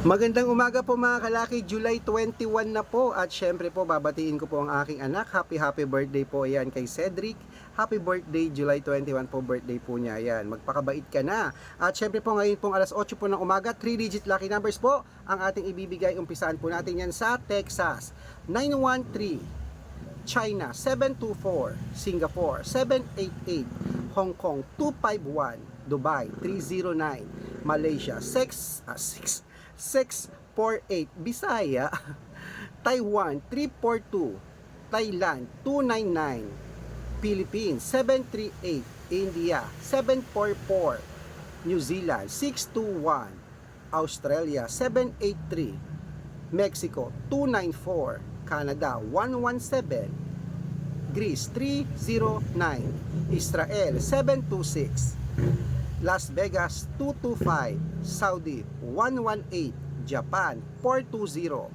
Magandang umaga po mga kalaki, July 21 na po at syempre po babatiin ko po ang aking anak. Happy happy birthday po yan kay Cedric. Happy birthday, July 21 po birthday po niya yan. Magpakabait ka na. At syempre po ngayon pong alas 8 po ng umaga, 3 digit lucky numbers po ang ating ibibigay. Umpisaan po natin yan sa Texas. 913 China 724, Singapore 788, Hong Kong 251, Dubai 309, Malaysia 6 ah, 6 648, Bisaya Taiwan 342, Thailand 299, Philippines 738, India 744, New Zealand 621, Australia 783, Mexico 294, Canada 117, Greece 309, Israel 726, Las Vegas 225, Saudi 118, Japan 420,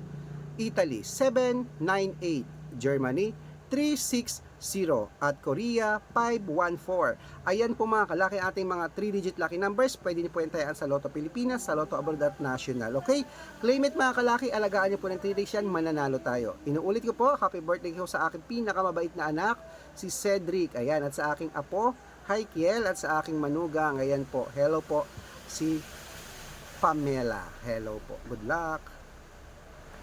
Italy 798, Germany 360 at Korea 514. Ayan po mga kalaki ating mga 3-digit lucky numbers. Pwede niyo po yan tayaan sa Lotto Pilipinas, sa Lotto Abroad at National. Okay? Claim it mga kalaki, alagaan niyo po ng 3 days yan, mananalo tayo. Inuulit ko po, happy birthday ko sa aking pinakamabait na anak, si Cedric. Ayan, at sa aking apo, Hi Kiel, at sa aking manugang. Ayan po, hello po, si Pamela. Hello po. Good luck.